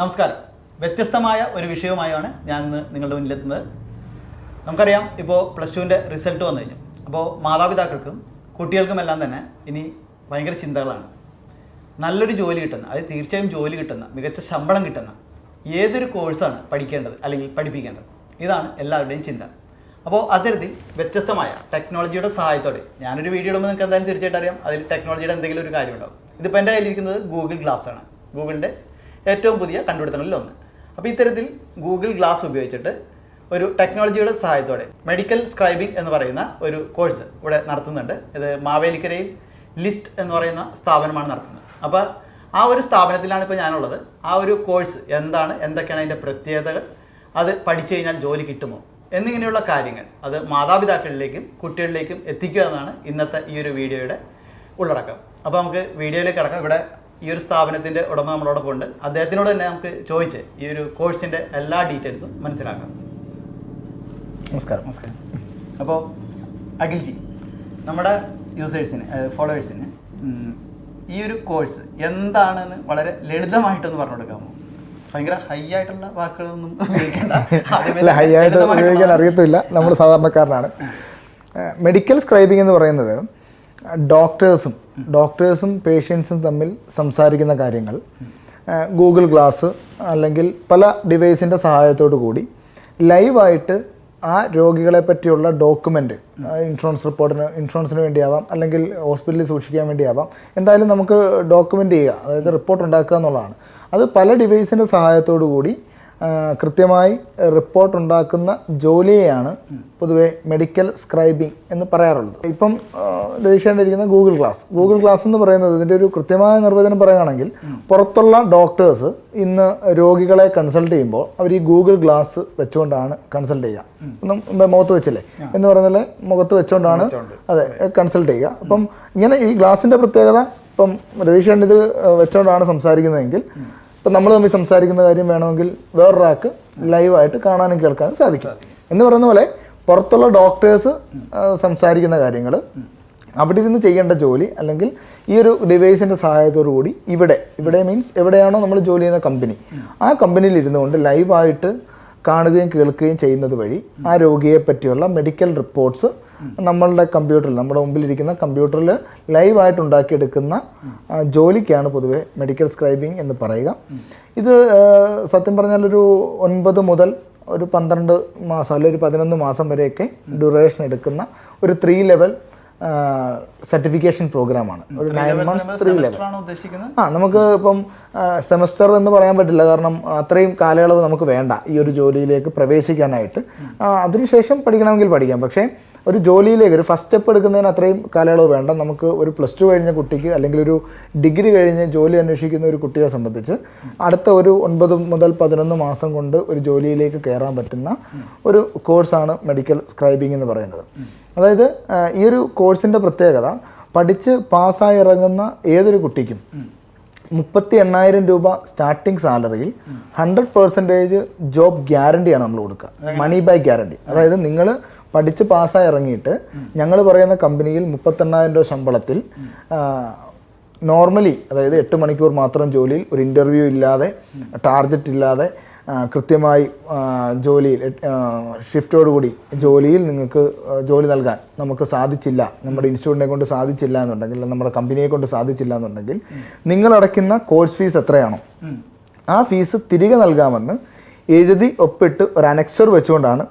നമസ്കാരം. വ്യത്യസ്തമായ ഒരു വിഷയവുമായാണ് ഞാൻ ഇന്ന് നിങ്ങളുടെ മുന്നിലെത്തുന്നത്. നമുക്കറിയാം ഇപ്പോൾ പ്ലസ് ടുവിന്റെ റിസൾട്ട് വന്നു കഴിഞ്ഞു. അപ്പോൾ മാതാപിതാക്കൾക്കും കുട്ടികൾക്കുമെല്ലാം തന്നെ ഇനി ഭയങ്കര ചിന്തകളാണ്. നല്ലൊരു ജോലി കിട്ടുന്ന അത് തീർച്ചയായും ജോലി കിട്ടുന്ന മികച്ച ശമ്പളം കിട്ടുന്ന ഏതൊരു കോഴ്സാണ് പഠിക്കേണ്ടത് അല്ലെങ്കിൽ പഠിപ്പിക്കേണ്ടത്. ഇതാണ് എല്ലാവരുടെയും ചിന്ത. അപ്പോൾ അത്തരത്തിൽ വ്യത്യസ്തമായ ടെക്നോളജിയുടെ സഹായത്തോടെ ഞാനൊരു വീഡിയോ ഇടുമ്പോൾ നിങ്ങൾക്ക് എന്തായാലും തീർച്ചയായിട്ടും അറിയാം. അതിൽ ടെക്നോളജിയുടെ എന്തെങ്കിലും ഒരു കാര്യം ഉണ്ടാവും. ഇതിപ്പോൾ എന്റെ കയ്യിലിരിക്കുന്നത് ഗൂഗിൾ ഗ്ലാസ് ആണ്. ഗൂഗിളിന്റെ ഏറ്റവും പുതിയ കണ്ടുപിടുത്തങ്ങളിൽ ഒന്ന്. അപ്പോൾ ഇത്തരത്തിൽ ഗൂഗിൾ ഗ്ലാസ് ഉപയോഗിച്ചിട്ട് ഒരു ടെക്നോളജിയുടെ സഹായത്തോടെ മെഡിക്കൽ സ്ക്രൈബിംഗ് എന്ന് പറയുന്ന ഒരു കോഴ്സ് ഇവിടെ നടത്തുന്നുണ്ട്. ഇത് മാവേലിക്കരയിൽ ലിസ്റ്റ് എന്ന് പറയുന്ന സ്ഥാപനമാണ് നടത്തുന്നത്. അപ്പോൾ ആ ഒരു സ്ഥാപനത്തിലാണ് ഇപ്പോൾ ഞാനുള്ളത്. ആ ഒരു കോഴ്സ് എന്താണ് എന്തൊക്കെയാണ് അതിന്റെ പ്രത്യേകതകൾ അത് പഠിച്ചു കഴിഞ്ഞാൽ ജോലി കിട്ടുമോ എന്നിങ്ങനെയുള്ള കാര്യങ്ങൾ അത് മാതാപിതാക്കളിലേക്കും കുട്ടികളിലേക്കും എത്തിക്കുക എന്നാണ് ഇന്നത്തെ ഈ ഒരു വീഡിയോയുടെ ഉള്ളടക്കം. അപ്പോൾ നമുക്ക് വീഡിയോയിലേക്ക് കിടക്കാം. ഇവിടെ ഈ ഒരു സ്ഥാപനത്തിന്റെ ഉടമ നമ്മളോടൊപ്പം ഉണ്ട്. അദ്ദേഹത്തിനോട് തന്നെ നമുക്ക് ചോദിച്ച് ഈ ഒരു കോഴ്സിന്റെ എല്ലാ ഡീറ്റെയിൽസും മനസ്സിലാക്കാം. നമസ്കാരം. നമസ്കാരം. അപ്പോൾ അഖിൽജി നമ്മുടെ യൂസേഴ്സിന് ഫോളോവേഴ്സിന് ഈ ഒരു കോഴ്സ് എന്താണെന്ന് വളരെ ലളിതമായിട്ടൊന്ന് പറഞ്ഞു കൊടുക്കാമോ? ഭയങ്കര ഹൈ ആയിട്ടുള്ള വാക്കുകളൊന്നും ഉപയോഗിക്കണ്ട. ഹൈ ആയിട്ട് ഉപയോഗിക്കാൻ അറിയത്തില്ല നമ്മൾ സാധാരണക്കാരനാണ്. മെഡിക്കൽ സ്ക്രൈബിംഗ് എന്ന് പറയുന്നത് ഡോക്ടേഴ്സും ഡോക്ടേഴ്സും പേഷ്യൻസും തമ്മിൽ സംസാരിക്കുന്ന കാര്യങ്ങൾ ഗൂഗിൾ ഗ്ലാസ് അല്ലെങ്കിൽ പല ഡിവൈസിന്റെ സഹായത്തോടു കൂടി ലൈവായിട്ട് ആ രോഗികളെ പറ്റിയുള്ള ഡോക്യുമെന്റ് ഇൻഷുറൻസ് റിപ്പോർട്ടിന് ഇൻഷുറൻസിന് വേണ്ടിയാവാം അല്ലെങ്കിൽ ഹോസ്പിറ്റലിൽ സൂക്ഷിക്കാൻ വേണ്ടിയാവാം എന്തായാലും നമുക്ക് ഡോക്യുമെന്റ് ചെയ്യുക അതായത് റിപ്പോർട്ട് ഉണ്ടാക്കുക എന്നുള്ളതാണ്. അത് പല ഡിവൈസിന്റെ സഹായത്തോടു കൂടി കൃത്യമായി റിപ്പോർട്ട് ഉണ്ടാക്കുന്ന ജോലിയെയാണ് പൊതുവെ മെഡിക്കൽ സ്ക്രൈബിംഗ് എന്ന് പറയാറുള്ളത്. ഇപ്പം രജിസ്റ്റേണ്ടിരിക്കുന്ന ഗൂഗിൾ ക്ലാസ്. ഗൂഗിൾ ക്ലാസ് എന്ന് പറയുന്നത് ഇതിന്റെ ഒരു കൃത്യമായ നിർവചനം പറയുകയാണെങ്കിൽ പുറത്തുള്ള ഡോക്ടേഴ്സ് ഇന്ന് രോഗികളെ കൺസൾട്ട് ചെയ്യുമ്പോൾ അവർ ഈ ഗൂഗിൾ ഗ്ലാസ് വെച്ചുകൊണ്ടാണ് കൺസൾട്ട് ചെയ്യുക. ഒന്നും മുഖത്ത് വെച്ചില്ലേ? എന്ന് പറയുന്നത് മുഖത്ത് വെച്ചുകൊണ്ടാണ് അതെ കൺസൾട്ട് ചെയ്യുക. അപ്പം ഇങ്ങനെ ഈ ഗ്ലാസിന്റെ പ്രത്യേകത ഇപ്പം രതീഷ് ഇത് വെച്ചുകൊണ്ടാണ് സംസാരിക്കുന്നതെങ്കിൽ ഇപ്പം നമ്മൾ തമ്മിൽ സംസാരിക്കുന്ന കാര്യം വേണമെങ്കിൽ വേറൊരാൾക്ക് ലൈവായിട്ട് കാണാനും കേൾക്കാനും സാധിക്കും. എന്ന് പറയുന്ന പോലെ പുറത്തുള്ള ഡോക്ടേഴ്സ് സംസാരിക്കുന്ന കാര്യങ്ങൾ അവിടെ ഇരുന്ന് ചെയ്യേണ്ട ജോലി അല്ലെങ്കിൽ ഈ ഒരു ഡിവൈസിന്റെ സഹായത്തോടു കൂടി ഇവിടെ ഇവിടെ മീൻസ് എവിടെയാണോ നമ്മൾ ജോലി ചെയ്യുന്ന കമ്പനി ആ കമ്പനിയിൽ ഇരുന്നു കൊണ്ട് ലൈവായിട്ട് കാണുകയും കേൾക്കുകയും ചെയ്യുന്നത് വഴി ആ രോഗിയെ പറ്റിയുള്ള മെഡിക്കൽ റിപ്പോർട്ട്സ് നമ്മളുടെ കമ്പ്യൂട്ടറിൽ നമ്മുടെ മുമ്പിലിരിക്കുന്ന കമ്പ്യൂട്ടറിൽ ലൈവായിട്ട് ഉണ്ടാക്കിയെടുക്കുന്ന ജോലിക്കാണ് പൊതുവെ മെഡിക്കൽ സ്ക്രൈബിംഗ് എന്ന് പറയുക. ഇത് സത്യം പറഞ്ഞാൽ ഒരു ഒൻപത് മുതൽ ഒരു പന്ത്രണ്ട് മാസം അല്ലെങ്കിൽ ഒരു പതിനൊന്ന് മാസം വരെയൊക്കെ ഡ്യൂറേഷൻ എടുക്കുന്ന ഒരു ത്രീ ലെവൽ സർട്ടിഫിക്കേഷൻ പ്രോഗ്രാമാണ് ഒരു നയൻ മന്ത്സ് ത്രീ ലെവൽ ആ നമുക്ക് ഇപ്പം സെമസ്റ്റർ എന്ന് പറയാൻ പറ്റില്ല. കാരണം അത്രയും കാലയളവ് നമുക്ക് വേണ്ട ഈ ഒരു ജോലിയിലേക്ക് പ്രവേശിക്കാനായിട്ട്. അതിനുശേഷം പഠിക്കണമെങ്കിൽ പഠിക്കാം. പക്ഷേ ഒരു ജോലിയിലേക്ക് ഒരു ഫസ്റ്റ് സ്റ്റെപ്പ് എടുക്കുന്നതിന് അത്രയും കാലയളവ് വേണ്ട. നമുക്ക് ഒരു പ്ലസ് ടു കഴിഞ്ഞ കുട്ടിക്ക് അല്ലെങ്കിൽ ഒരു ഡിഗ്രി കഴിഞ്ഞ് ജോലി അന്വേഷിക്കുന്ന ഒരു കുട്ടിയെ സംബന്ധിച്ച് അടുത്ത ഒരു ഒൻപത് മുതൽ പതിനൊന്ന് മാസം കൊണ്ട് ഒരു ജോലിയിലേക്ക് കയറാൻ പറ്റുന്ന ഒരു കോഴ്സാണ് മെഡിക്കൽ സ്ക്രൈബിംഗ് എന്ന് പറയുന്നത്. അതായത് ഈ ഒരു കോഴ്സിന്റെ പ്രത്യേകത പഠിച്ച് പാസ്സായി ഇറങ്ങുന്ന ഏതൊരു കുട്ടിക്കും മുപ്പത്തി എണ്ണായിരം രൂപ സ്റ്റാർട്ടിംഗ് സാലറിയിൽ ഹൺഡ്രഡ് പെർസെന്റേജ് ജോബ് ഗ്യാരണ്ടിയാണ് നമ്മൾ കൊടുക്കുക. മണി ബൈ ഗ്യാരണ്ടി അതായത് നിങ്ങൾ പഠിച്ച് പാസ്സായി ഇറങ്ങിയിട്ട് ഞങ്ങൾ പറയുന്ന കമ്പനിയിൽ മുപ്പത്തെണ്ണായിരം രൂപ ശമ്പളത്തിൽ നോർമലി അതായത് എട്ട് മണിക്കൂർ മാത്രം ജോലിയിൽ ഒരു ഇന്റർവ്യൂ ഇല്ലാതെ ടാർഗറ്റ് ഇല്ലാതെ കൃത്യമായി ജോലിയിൽ ഷിഫ്റ്റോടുകൂടി ജോലിയിൽ നിങ്ങൾക്ക് ജോലി നൽകാൻ നമുക്ക് സാധിച്ചില്ല. നമ്മുടെ ഇൻസ്റ്റിറ്റ്യൂട്ടിനെ കൊണ്ട് സാധിച്ചില്ല എന്നുണ്ടെങ്കിൽ നമ്മുടെ കമ്പനിയെ കൊണ്ട് സാധിച്ചില്ല എന്നുണ്ടെങ്കിൽ നിങ്ങൾ അടയ്ക്കുന്ന കോഴ്സ് ഫീസ് എത്രയാണോ ആ ഫീസ് തിരികെ നൽകാമെന്ന് എഴുതി ഒപ്പിട്ട് ഒരു അനക്സർ വെച്ചുകൊണ്ടാണ്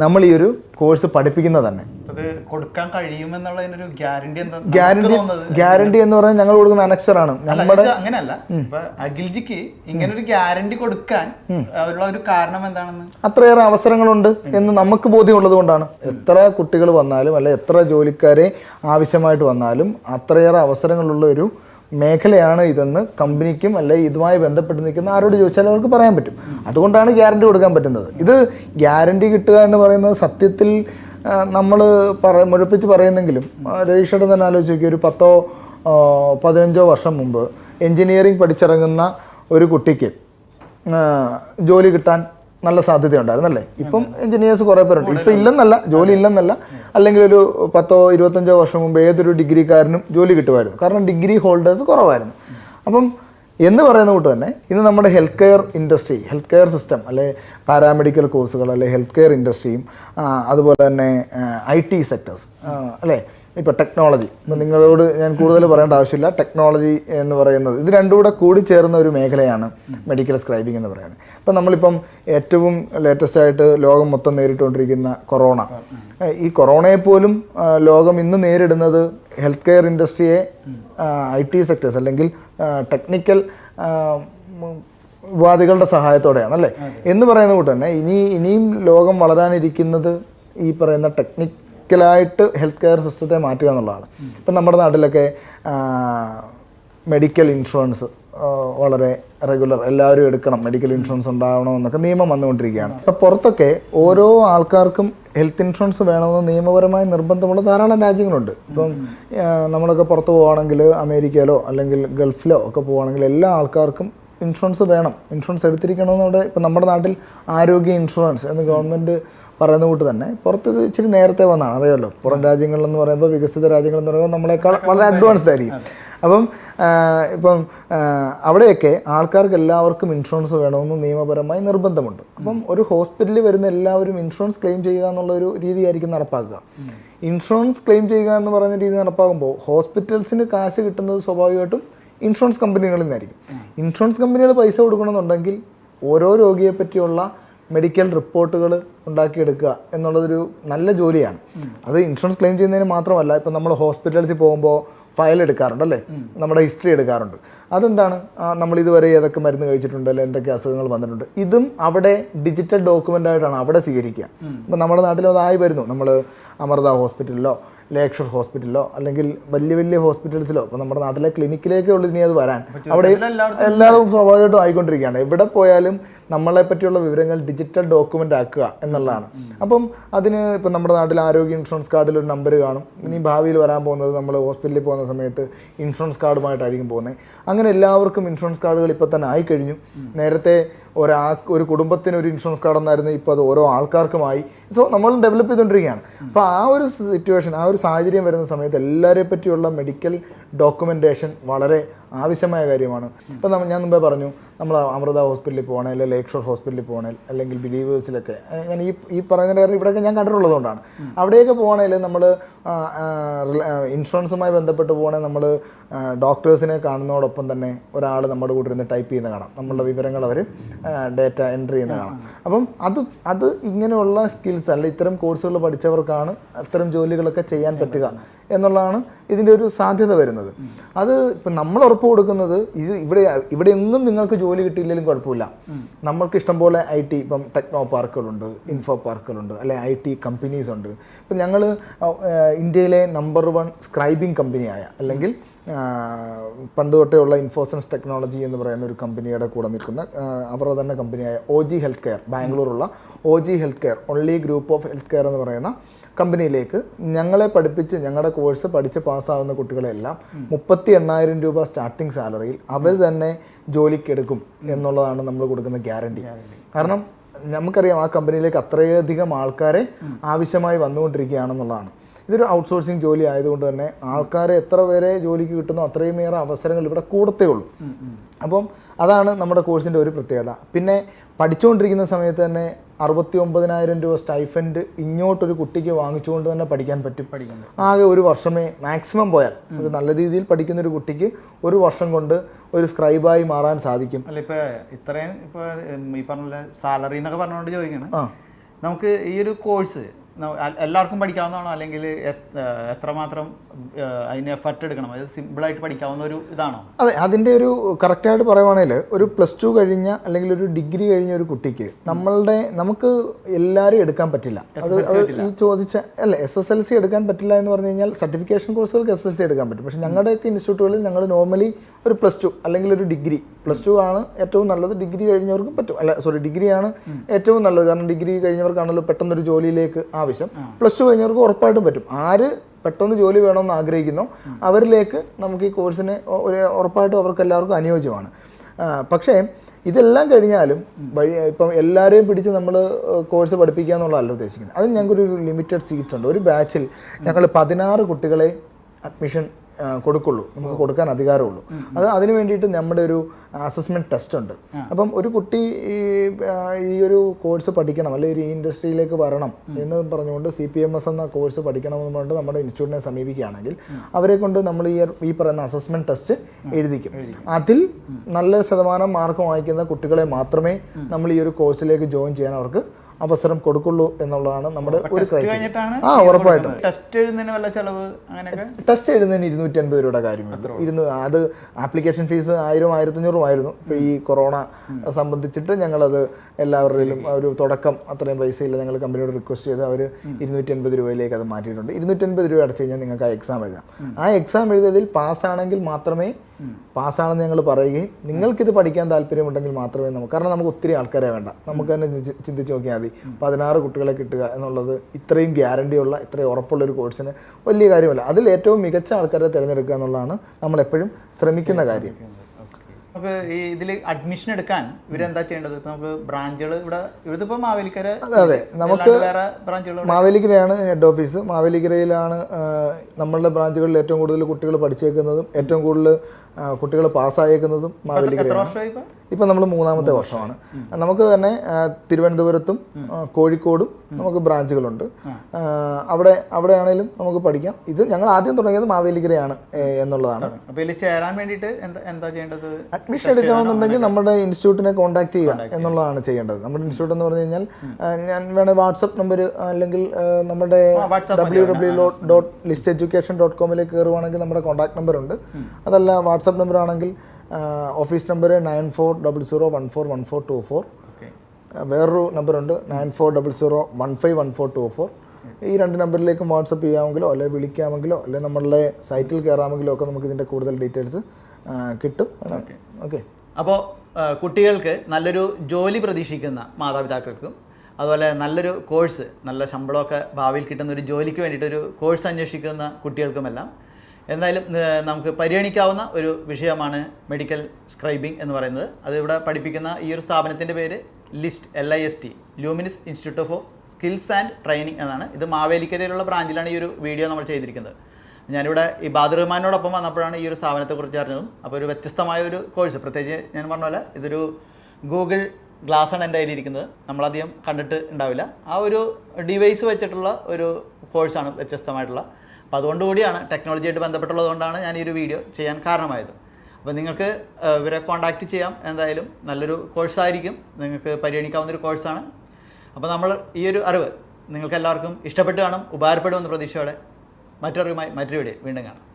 നമ്മൾ ഈ ഒരു കോഴ്സ് പഠിപ്പിക്കുന്നത് തന്നെ കൊടുക്കാൻ കഴിയുമെന്നുള്ളതിനൊരു ഗ്യാരണ്ടി ഗ്യാരണ്ടി ഗ്യാരണ്ടി എന്ന് പറഞ്ഞാൽ ഞങ്ങൾ കൊടുക്കുന്ന അനക്സറാണ് ആണ് നമ്മുടെ അങ്ങനെയല്ല. അഖിൽജിക്ക് ഇങ്ങനെ ഒരു ഗ്യാരണ്ടി കൊടുക്കാൻ ഉള്ള ഒരു കാരണം എന്താണെന്ന്? അത്രയേറെ അവസരങ്ങളുണ്ട് എന്ന് നമുക്ക് ബോധ്യമുള്ളത് കൊണ്ടാണ്. എത്ര കുട്ടികൾ വന്നാലും അല്ലെ എത്ര ജോലിക്കാരെ ആവശ്യമായിട്ട് വന്നാലും അത്രയേറെ അവസരങ്ങളുള്ള ഒരു മേഖലയാണ് ഇതെന്ന് കമ്പനിക്കും അല്ലെ ഇതുമായി ബന്ധപ്പെട്ട് നിൽക്കുന്ന ആരോട് ചോദിച്ചാലും അവർക്ക് പറയാൻ പറ്റും. അതുകൊണ്ടാണ് ഗ്യാരണ്ടി കൊടുക്കാൻ പറ്റുന്നത്. ഇത് ഗ്യാരണ്ടി കിട്ടുക എന്ന് പറയുന്നത് സത്യത്തിൽ നമ്മൾ പറ മുഴപ്പിച്ച് പറയുന്നെങ്കിലും രതീഷേട്ടൻ തന്നെ ആലോചിച്ച് നോക്കി ഒരു പത്തോ പതിനഞ്ചോ വർഷം മുമ്പ് എൻജിനീയറിംഗ് പഠിച്ചിറങ്ങുന്ന ഒരു കുട്ടിക്ക് ജോലി കിട്ടാൻ നല്ല സാധ്യത അല്ലേ ഇപ്പം എഞ്ചിനീയേഴ്സ് കുറേ പേരുണ്ട്. ഇപ്പം ഇല്ലെന്നല്ല ജോലി ഇല്ലെന്നല്ല. അല്ലെങ്കിൽ ഒരു പത്തോ ഇരുപത്തഞ്ചോ വർഷം മുമ്പ് ഏതൊരു ഡിഗ്രിക്കാരനും ജോലി കിട്ടുമായിരുന്നു. കാരണം ഡിഗ്രി ഹോൾഡേഴ്സ് കുറവായിരുന്നു. അപ്പം എന്ന് പറയുന്ന കൂട്ട് തന്നെ ഇന്ന് നമ്മുടെ health care industry health care system അല്ലെ പാരാമെഡിക്കൽ കോഴ്സുകൾ അല്ലെ ഹെൽത്ത് കെയർ ഇൻഡസ്ട്രിയും അതുപോലെ തന്നെ ഐ ടി സെക്ടേഴ്സ് അല്ലേ ഇപ്പോൾ ടെക്നോളജി ഇപ്പം നിങ്ങളോട് ഞാൻ കൂടുതൽ പറയേണ്ട ആവശ്യമില്ല. ടെക്നോളജി എന്ന് പറയുന്നത് ഇത് രണ്ടും കൂടെ കൂടിച്ചേർന്ന ഒരു മേഖലയാണ് മെഡിക്കൽ സ്ക്രൈബിംഗ് എന്ന് പറയുന്നത്. ഇപ്പം നമ്മളിപ്പം ഏറ്റവും ലേറ്റസ്റ്റ് ആയിട്ട് ലോകം മൊത്തം നേരിട്ടുകൊണ്ടിരിക്കുന്ന കൊറോണ. ഈ കൊറോണയെ പോലും ലോകം ഇന്ന് നേരിടുന്നത് ഹെൽത്ത് കെയർ ഇൻഡസ്ട്രിയെ ഐ ടി സെക്ടേഴ്സ് അല്ലെങ്കിൽ ടെക്നിക്കൽ ഉപാധികളുടെ സഹായത്തോടെയാണ് അല്ലേ? എന്ന് പറയുന്ന കൂട്ട് തന്നെ ഇനി ഇനിയും ലോകം വളരാനിരിക്കുന്നത് ഈ പറയുന്ന ടെക്നിക്കലായിട്ട് ഹെൽത്ത് കെയർ സിസ്റ്റത്തെ മാറ്റുക എന്നുള്ളതാണ്. ഇപ്പം നമ്മുടെ നാട്ടിലൊക്കെ മെഡിക്കൽ ഇൻഷുറൻസ് വളരെ റെഗുലർ എല്ലാവരും എടുക്കണം. മെഡിക്കൽ ഇൻഷുറൻസ് ഉണ്ടാവണമെന്നൊക്കെ നിയമം വന്നുകൊണ്ടിരിക്കുകയാണ്. അപ്പം പുറത്തൊക്കെ ഓരോ ആൾക്കാർക്കും ഹെൽത്ത് ഇൻഷുറൻസ് വേണമെന്ന് നിയമപരമായ നിർബന്ധമുള്ള ധാരാളം രാജ്യങ്ങളുണ്ട്. ഇപ്പം നമ്മളൊക്കെ പുറത്ത് പോവുകയാണെങ്കിൽ അമേരിക്കയിലോ അല്ലെങ്കിൽ ഗൾഫിലോ ഒക്കെ പോവുകയാണെങ്കിൽ എല്ലാ ആൾക്കാർക്കും ഇൻഷുറൻസ് വേണം. ഇൻഷുറൻസ് എടുത്തിരിക്കണമെന്നവിടെ ഇപ്പം നമ്മുടെ നാട്ടിൽ ആരോഗ്യ ഇൻഷുറൻസ് എന്ന് ഗവൺമെന്റ് പറയുന്ന കൂട്ട് തന്നെ. പുറത്ത് ഇച്ചിരി നേരത്തെ വന്നാണ്. അറിയാമല്ലോ പുറം രാജ്യങ്ങളെന്ന് പറയുമ്പോൾ വികസിത രാജ്യങ്ങളെന്ന് പറയുമ്പോൾ നമ്മളെക്കാൾ വളരെ അഡ്വാൻസ്ഡ് ആയിരിക്കും. അപ്പം ഇപ്പം അവിടെയൊക്കെ ആൾക്കാർക്ക് എല്ലാവർക്കും ഇൻഷുറൻസ് വേണമെന്ന് നിയമപരമായി നിർബന്ധമുണ്ട്. അപ്പം ഒരു ഹോസ്പിറ്റലിൽ വരുന്ന എല്ലാവരും ഇൻഷുറൻസ് ക്ലെയിം ചെയ്യുക എന്നുള്ള ഒരു രീതിയായിരിക്കും നടപ്പാക്കുക. ഇൻഷുറൻസ് ക്ലെയിം ചെയ്യുക എന്ന് പറയുന്ന രീതി നടപ്പാകുമ്പോൾ ഹോസ്പിറ്റൽസിന് കാശ് കിട്ടുന്നത് സ്വാഭാവികമായിട്ടും ഇൻഷുറൻസ് കമ്പനികളിൽ നിന്നായിരിക്കും. ഇൻഷുറൻസ് കമ്പനികൾ പൈസ കൊടുക്കണമെന്നുണ്ടെങ്കിൽ ഓരോ രോഗിയെ പറ്റിയുള്ള മെഡിക്കൽ റിപ്പോർട്ടുകൾ ഉണ്ടാക്കിയെടുക്കുക എന്നുള്ളതൊരു നല്ല ജോലിയാണ്. അത് ഇൻഷുറൻസ് ക്ലെയിം ചെയ്യുന്നതിന് മാത്രമല്ല ഇപ്പം നമ്മൾ ഹോസ്പിറ്റൽസിൽ പോകുമ്പോൾ ഫയൽ എടുക്കാറുണ്ട് അല്ലേ? നമ്മുടെ ഹിസ്റ്ററി എടുക്കാറുണ്ട്. അതെന്താണ്? നമ്മൾ ഇതുവരെ ഏതൊക്കെ മരുന്ന് കഴിച്ചിട്ടുണ്ട് അല്ലെ എന്തൊക്കെ അസുഖങ്ങൾ വന്നിട്ടുണ്ട്? ഇതും അവിടെ ഡിജിറ്റൽ ഡോക്യുമെന്റ് ആയിട്ടാണ് അവിടെ സ്വീകരിക്കുക. ഇപ്പം നമ്മുടെ നാട്ടിൽ അതായി വരുന്നു. നമ്മൾ അമൃത ഹോസ്പിറ്റലിലോ ലേക്ഷർ ഹോസ്പിറ്റലിലോ അല്ലെങ്കിൽ വലിയ വലിയ ഹോസ്പിറ്റൽസിലോ ഇപ്പോൾ നമ്മുടെ നാട്ടിലെ ക്ലിനിക്കിലേക്കേ ഉള്ളൂ ഇനി അത് വരാൻ. അവിടെ എല്ലാവരും സ്വാഭാവികമായിട്ടും ആയിക്കൊണ്ടിരിക്കുകയാണ്. എവിടെ പോയാലും നമ്മളെ പറ്റിയുള്ള വിവരങ്ങൾ ഡിജിറ്റൽ ഡോക്യുമെന്റ് ആക്കുക എന്നുള്ളതാണ്. അപ്പം അതിന് ഇപ്പം നമ്മുടെ നാട്ടിൽ ആരോഗ്യ ഇൻഷുറൻസ് കാർഡിൽ ഒരു നമ്പർ കാണും. ഇനി ഭാവിയിൽ വരാൻ പോകുന്നത് നമ്മൾ ഹോസ്പിറ്റലിൽ പോകുന്ന സമയത്ത് ഇൻഷുറൻസ് കാർഡുമായിട്ടായിരിക്കും പോകുന്നത്. അങ്ങനെ എല്ലാവർക്കും ഇൻഷുറൻസ് കാർഡുകൾ ഇപ്പോൾ തന്നെ ആയിക്കഴിഞ്ഞു. നേരത്തെ ഒരാ ഒരു കുടുംബത്തിന് ഒരു ഇൻഷുറൻസ് കാർഡ് എന്നായിരുന്നു ഇപ്പോൾ അത് ഓരോ ആൾക്കാർക്കുമായി. സോ നമ്മൾ ഡെവലപ്പ് ചെയ്തുകൊണ്ടിരിക്കുകയാണ്. അപ്പോൾ ആ ഒരു സിറ്റുവേഷൻ ആ ഒരു സാഹചര്യം വരുന്ന സമയത്ത് എല്ലാവരെ പറ്റിയുള്ള മെഡിക്കൽ ഡോക്യുമെന്റേഷൻ വളരെ ആവശ്യമായ കാര്യമാണ്. ഇപ്പം ഞാൻ മുമ്പേ പറഞ്ഞു നമ്മൾ അമൃത ഹോസ്പിറ്റലിൽ പോകണേ അല്ലെങ്കിൽ ലേക്ക് ഷോർ ഹോസ്പിറ്റലിൽ പോകണേ അല്ലെങ്കിൽ ബിലീവേഴ്സിലൊക്കെ. ഞാൻ ഈ ഈ പറയുന്ന കാര്യം ഇവിടെയൊക്കെ ഞാൻ കണ്ടിട്ടുള്ളതുകൊണ്ടാണ്. അവിടെയൊക്കെ പോകണേൽ നമ്മൾ ഇൻഷുറൻസുമായി ബന്ധപ്പെട്ട് പോകണേ നമ്മൾ ഡോക്ടേഴ്സിനെ കാണുന്നതോടൊപ്പം തന്നെ ഒരാൾ നമ്മുടെ കൂടെ ഇരുന്ന് ടൈപ്പ് ചെയ്യുന്ന കാണാം. നമ്മളുടെ വിവരങ്ങൾ അവർ ഡേറ്റ എൻട്രി ചെയ്യുന്ന കാണാം. അപ്പം അത് അത് ഇങ്ങനെയുള്ള സ്കിൽസ് അല്ല ഇത്തരം കോഴ്സുകൾ പഠിച്ചവർക്കാണ് അത്തരം ജോലികളൊക്കെ ചെയ്യാൻ പറ്റുക. എന്നുള്ളതാണ് ഇതിന്റെ ഒരു സാധ്യത വരുന്നത്. അത് ഇപ്പം നമ്മൾ ഉറപ്പ് കൊടുക്കുന്നത് ഇത് ഇവിടെ ഇവിടെ എങ്ങും നിങ്ങൾക്ക് ജോലി കിട്ടിയില്ലെങ്കിലും കുഴപ്പമില്ല. നമ്മൾക്ക് ഇഷ്ടംപോലെ ഐ ടി ഇപ്പം ടെക്നോ പാർക്കുകളുണ്ട് ഇൻഫോ പാർക്കുകളുണ്ട് അല്ലെ ഐ ടി കമ്പനീസ് ഉണ്ട് ഇപ്പം ഞങ്ങൾ ഇന്ത്യയിലെ നമ്പർ വൺ സ്ക്രൈബിംഗ് കമ്പനിയായ അല്ലെങ്കിൽ പണ്ട് തൊട്ടേ ഉള്ള ഇൻഫോസൻസ് ടെക്നോളജി എന്ന് പറയുന്ന ഒരു കമ്പനിയുടെ കൂടെ നിൽക്കുന്ന അവരുടെ തന്നെ കമ്പനിയായ O G health care ബാംഗ്ലൂരുള്ള O G health care only group of health care എന്ന് പറയുന്ന കമ്പനിയിലേക്ക് ഞങ്ങളെ പഠിപ്പിച്ച് ഞങ്ങളുടെ കോഴ്സ് പഠിച്ച് പാസ്സാവുന്ന കുട്ടികളെല്ലാം മുപ്പത്തി എണ്ണായിരം രൂപ സ്റ്റാർട്ടിംഗ് സാലറിയിൽ അവർ തന്നെ ജോലിക്കെടുക്കും എന്നുള്ളതാണ് നമ്മൾ കൊടുക്കുന്ന ഗ്യാരണ്ടി കാരണം നമുക്കറിയാം ആ കമ്പനിയിലേക്ക് അത്രയധികം ആൾക്കാരെ ആവശ്യമായി വന്നുകൊണ്ടിരിക്കുകയാണെന്നുള്ളതാണ്. ഇതൊരു ഔട്ട്സോഴ്സിങ് ജോലി ആയതുകൊണ്ട് തന്നെ ആൾക്കാരെ എത്ര പേരെ ജോലിക്ക് കിട്ടുന്നോ അത്രയും ഏറെ അവസരങ്ങൾ ഇവിടെ കൂടത്തേ ഉള്ളൂ. അപ്പം അതാണ് നമ്മുടെ കോഴ്സിന്റെ ഒരു പ്രത്യേകത. പിന്നെ പഠിച്ചുകൊണ്ടിരിക്കുന്ന സമയത്ത് തന്നെ അറുപത്തി ഒമ്പതിനായിരം രൂപ സ്റ്റൈഫൻഡ് ഇങ്ങോട്ടൊരു കുട്ടിക്ക് വാങ്ങിച്ചുകൊണ്ട് തന്നെ പഠിക്കാൻ പറ്റും. പഠിക്കുന്നത് ആകെ ഒരു വർഷമേ മാക്സിമം പോയാൽ ഒരു നല്ല രീതിയിൽ പഠിക്കുന്ന ഒരു കുട്ടിക്ക് ഒരു വർഷം കൊണ്ട് ഒരു സ്ക്രൈബായി മാറാൻ സാധിക്കും. അല്ല ഇപ്പൊ ഇത്രയും ഇപ്പൊ ഈ പറഞ്ഞ സാലറി എന്നൊക്കെ പറഞ്ഞുകൊണ്ട് ചോദിക്കണം. നമുക്ക് ഈ ഒരു കോഴ്സ് എല്ലാവർക്കും പഠിക്കാവുന്നതാണോ? അല്ലെങ്കിൽ എത്രമാത്രം അതിന് എഫർട്ട് എടുക്കണം? അത് സിമ്പിളായിട്ട് പഠിക്കാവുന്ന ഒരു ഇതാണോ? അതെ അതിന്റെ ഒരു കറക്റ്റായിട്ട് പറയുവാണെങ്കിൽ ഒരു പ്ലസ് ടു കഴിഞ്ഞ അല്ലെങ്കിൽ ഒരു ഡിഗ്രി കഴിഞ്ഞ ഒരു കുട്ടിക്ക് നമ്മളുടെ നമുക്ക് എല്ലാവരും എടുക്കാൻ പറ്റില്ല. അത് അത് ഈ ചോദിച്ച അല്ല എസ് എസ് എൽ സി എടുക്കാൻ പറ്റില്ല എന്ന് പറഞ്ഞു കഴിഞ്ഞാൽ സർട്ടിഫിക്കേഷൻ കോഴ്സുകൾക്ക് എസ് എൽ സി എടുക്കാൻ പറ്റും. പക്ഷേ ഞങ്ങളുടെയൊക്കെ ഇൻസ്റ്റിറ്റ്യൂട്ടുകളിൽ ഞങ്ങൾ നോർമലി ഒരു പ്ലസ് ടു അല്ലെങ്കിൽ ഒരു ഡിഗ്രി പ്ലസ് ടു ആണ് ഏറ്റവും നല്ലത്. ഡിഗ്രി കഴിഞ്ഞവർക്കും പറ്റും. അല്ല സോറി ഡിഗ്രിയാണ് ഏറ്റവും നല്ലത്. കാരണം ഡിഗ്രി കഴിഞ്ഞവർക്കാണല്ലോ പെട്ടെന്നൊരു ജോലിയിലേക്ക് ആവശ്യം. പ്ലസ് ടു കഴിഞ്ഞവർക്ക് ഉറപ്പായിട്ടും പറ്റും. ആര് പെട്ടെന്ന് ജോലി വേണമെന്ന് ആഗ്രഹിക്കുന്നു അവരിലേക്ക് നമുക്ക് ഈ കോഴ്സിന് ഒരു ഉറപ്പായിട്ടും അവർക്ക് എല്ലാവർക്കും അനുയോജ്യമാണ് പക്ഷേ ഇതെല്ലാം കഴിഞ്ഞാലും വഴി ഇപ്പം എല്ലാവരെയും പിടിച്ച് നമ്മൾ കോഴ്സ് പഠിപ്പിക്കുക എന്നുള്ളതല്ല ഉദ്ദേശിക്കുന്നത്. അതിന് ഞങ്ങൾക്കൊരു ലിമിറ്റഡ് സീറ്റ്സ് ഉണ്ട്. ഒരു ബാച്ചിൽ ഞങ്ങൾ പതിനാറ് കുട്ടികളെ അഡ്മിഷൻ കൊടുക്കുള്ളൂ. നമുക്ക് കൊടുക്കാൻ അധികാരമുള്ളൂ. അത് അതിന് വേണ്ടിയിട്ട് നമ്മുടെ ഒരു അസസ്മെന്റ് ടെസ്റ്റ് ഉണ്ട്. അപ്പം ഒരു കുട്ടി ഈ ഈ ഒരു കോഴ്സ് പഠിക്കണം അല്ലെങ്കിൽ ഒരു ഇൻഡസ്ട്രിയിലേക്ക് വരണം എന്ന് പറഞ്ഞുകൊണ്ട് സി പി എം എസ് എന്ന കോഴ്സ് പഠിക്കണമെന്ന് പറഞ്ഞിട്ട് നമ്മുടെ ഇൻസ്റ്റിറ്റ്യൂട്ടിനെ സമീപിക്കുകയാണെങ്കിൽ അവരെ കൊണ്ട് നമ്മൾ ഈ ഈ പറയുന്ന അസസ്മെന്റ് ടെസ്റ്റ് എഴുതിക്കും. അതിൽ നല്ല ശതമാനം മാർക്ക് വാങ്ങിക്കുന്ന കുട്ടികളെ മാത്രമേ നമ്മൾ ഈ ഒരു കോഴ്സിലേക്ക് ജോയിൻ ചെയ്യാൻ അവർക്ക് അവസരം കൊടുക്കുള്ളൂ എന്നുള്ളതാണ് നമ്മുടെ ഒരു ആ ഉറപ്പായിട്ടും. ടെസ്റ്റ് എഴുതുന്നതിന് വല്ല ചെലവ് അങ്ങനെയൊക്കെ? ടെസ്റ്റ് എഴുതുന്നതിന് ഇരുന്നൂറ്റി അൻപത് രൂപയുടെ കാര്യമുണ്ട് ഇരുന്ന് അത് ആപ്ലിക്കേഷൻ ഫീസ് ആയിരം ആയിരത്തഞ്ഞൂറും ആയിരുന്നു. ഇപ്പോൾ ഈ കൊറോണ സംബന്ധിച്ചിട്ട് ഞങ്ങളത് എല്ലാവരുടെയും ഒരു തുടക്കം അത്രയും പൈസയില്ല ഞങ്ങൾ കമ്പനിയോട് റിക്വസ്റ്റ് ചെയ്ത് അവർ ഇരുന്നൂറ്റി അൻപത് രൂപയിലേക്ക് അത് മാറ്റിയിട്ടുണ്ട്. ഇരുന്നൂറ്റി അൻപത് രൂപ അടച്ചു കഴിഞ്ഞാൽ നിങ്ങൾക്ക് ആ എക്സാം എഴുതാം. ആ എക്സാം എഴുതിയതിൽ പാസ്സാണെങ്കിൽ മാത്രമേ പാസ്സാണെന്ന് ഞങ്ങൾ പറയുകയും നിങ്ങൾക്കിത് പഠിക്കാൻ താല്പര്യമുണ്ടെങ്കിൽ മാത്രമേ നമുക്ക് കാരണം നമുക്ക് ഒത്തിരി ആൾക്കാരെ വേണ്ട. നമുക്ക് തന്നെ ചിന്തി- ചിന്തിച്ച് നോക്കിയാൽ മതി. പതിനാറ് കുട്ടികളെ കിട്ടുക എന്നുള്ളത് ഇത്രയും ഗ്യാരണ്ടിയുള്ള ഇത്രയും ഉറപ്പുള്ള ഒരു കോഴ്സിന് വലിയ കാര്യമല്ല. അതിൽ ഏറ്റവും മികച്ച ആൾക്കാരെ തിരഞ്ഞെടുക്കുക എന്നുള്ളതാണ് നമ്മളെപ്പോഴും ശ്രമിക്കുന്ന കാര്യം. നമുക്ക് ഈ ഇതിൽ അഡ്മിഷൻ എടുക്കാൻ ഇവരെന്താ ചെയ്യേണ്ടത്? ഇപ്പൊ നമുക്ക് ബ്രാഞ്ചുകൾ ഇവിടെ ഇതിപ്പോ മാവേലിക്കര അതെ, നമുക്ക് വേറെ ബ്രാഞ്ചുകൾ മാവേലിക്കരയാണ് ഹെഡ് ഓഫീസ് മാവേലിക്കരയിലാണ് നമ്മളുടെ ബ്രാഞ്ചുകളിൽ ഏറ്റവും കൂടുതൽ കുട്ടികൾ പഠിച്ചേക്കുന്നതും ഏറ്റവും കൂടുതൽ കുട്ടികൾ പാസ്സായേക്കുന്നതും മാവേലിക്കരയാണ്. ഇപ്പം? നമ്മൾ മൂന്നാമത്തെ വർഷമാണ്. നമുക്ക് തന്നെ തിരുവനന്തപുരത്തും കോഴിക്കോടും നമുക്ക് ബ്രാഞ്ചുകളുണ്ട്. അവിടെ അവിടെ ആണെങ്കിലും നമുക്ക് പഠിക്കാം. ഇത് ഞങ്ങൾ ആദ്യം തുടങ്ങിയത് മാവേലിക്കരയാണ് എന്നുള്ളതാണ്. ചേരാൻ വേണ്ടിയിട്ട് എന്താ ചെയ്യേണ്ടത്? അഡ്മിഷൻ എടുക്കണമെന്നുണ്ടെങ്കിൽ നമ്മുടെ ഇൻസ്റ്റിറ്റ്യൂട്ടിനെ കോൺടാക്ട് ചെയ്യുക എന്നുള്ളതാണ് ചെയ്യേണ്ടത്. നമ്മുടെ ഇൻസ്റ്റിറ്റ്യൂട്ട് എന്ന് പറഞ്ഞു കഴിഞ്ഞാൽ ഞാൻ വേണേൽ വാട്സപ്പ് നമ്പർ അല്ലെങ്കിൽ നമ്മുടെ W W dot list education dot കോമിലേക്ക് കയറുവാണെങ്കിൽ നമ്മുടെ കോൺടാക്ട് നമ്പർ ഉണ്ട്. അതല്ല വാട്സപ്പ് നമ്പർ ആണെങ്കിൽ office number nine four double zero one four one four two four. വേറൊരു നമ്പറുണ്ട് nine four double zero one five one four two four. ഈ രണ്ട് നമ്പറിലേക്കും WhatsApp ചെയ്യാമെങ്കിലോ അല്ലെങ്കിൽ വിളിക്കാമെങ്കിലോ അല്ലെങ്കിൽ നമ്മളുടെ സൈറ്റിൽ കയറാമെങ്കിലോ ഒക്കെ നമുക്ക് ഇതിന്റെ കൂടുതൽ ഡീറ്റെയിൽസ് കിട്ടും. ഓക്കെ. അപ്പോൾ കുട്ടികൾക്ക് നല്ലൊരു ജോലി പ്രതീക്ഷിക്കുന്ന മാതാപിതാക്കൾക്കും അതുപോലെ നല്ലൊരു കോഴ്സ് നല്ല ശമ്പളമൊക്കെ ഭാവിയിൽ കിട്ടുന്ന ഒരു ജോലിക്ക് വേണ്ടിയിട്ട് ഒരു കോഴ്സ് അന്വേഷിക്കുന്ന കുട്ടികൾക്കുമെല്ലാം എന്തായാലും നമുക്ക് പരിഗണിക്കാവുന്ന ഒരു വിഷയമാണ് മെഡിക്കൽ സ്ക്രൈബിംഗ് എന്ന് പറയുന്നത്. അത് ഇവിടെ പഠിപ്പിക്കുന്ന ഈ ഒരു സ്ഥാപനത്തിന്റെ പേര് list L I S T Luminis institute of skills and training എന്നാണ്. ഇത് മാവേലിക്കരയിലുള്ള ബ്രാഞ്ചിലാണ് ഈ ഒരു വീഡിയോ നമ്മൾ ചെയ്തിരിക്കുന്നത്. ഞാനിവിടെ ഈ ബാദർ റഹ്മാനോടൊപ്പം വന്നപ്പോഴാണ് ഈ ഒരു സ്ഥാപനത്തെക്കുറിച്ച് അറിഞ്ഞതും. അപ്പോൾ ഒരു വ്യത്യസ്തമായ ഒരു കോഴ്സ് പ്രത്യേകിച്ച് ഞാൻ പറഞ്ഞ പോലെ ഇതൊരു ഗൂഗിൾ ഗ്ലാസ് ആണ് എന്റെ കയ്യിലിരിക്കുന്നത്. നമ്മളധികം കണ്ടിട്ട് ഉണ്ടാവില്ല. ആ ഒരു ഡിവൈസ് വെച്ചിട്ടുള്ള ഒരു കോഴ്സാണ് വ്യത്യസ്തമായിട്ടുള്ള. അപ്പോൾ അതുകൊണ്ട് കൂടിയാണ് ടെക്നോളജിയായിട്ട് ബന്ധപ്പെട്ടുള്ളതുകൊണ്ടാണ് ഞാൻ ഈ ഒരു വീഡിയോ ചെയ്യാൻ കാരണമായത്. അപ്പോൾ നിങ്ങൾക്ക് ഇവരെ കോൺടാക്റ്റ് ചെയ്യാം. എന്തായാലും നല്ലൊരു കോഴ്സായിരിക്കും നിങ്ങൾക്ക് പരിഗണിക്കാവുന്ന ഒരു കോഴ്സാണ് അപ്പോൾ നമ്മൾ ഈ ഒരു അറിവ് നിങ്ങൾക്ക് എല്ലാവർക്കും ഇഷ്ടപ്പെട്ട് കാണും. ഉപകാരപ്പെടുമെന്ന് പ്രതീക്ഷയോടെ മറ്റൊരുമായി മറ്റൊരു വീഡിയോ വീണ്ടും കാണാം.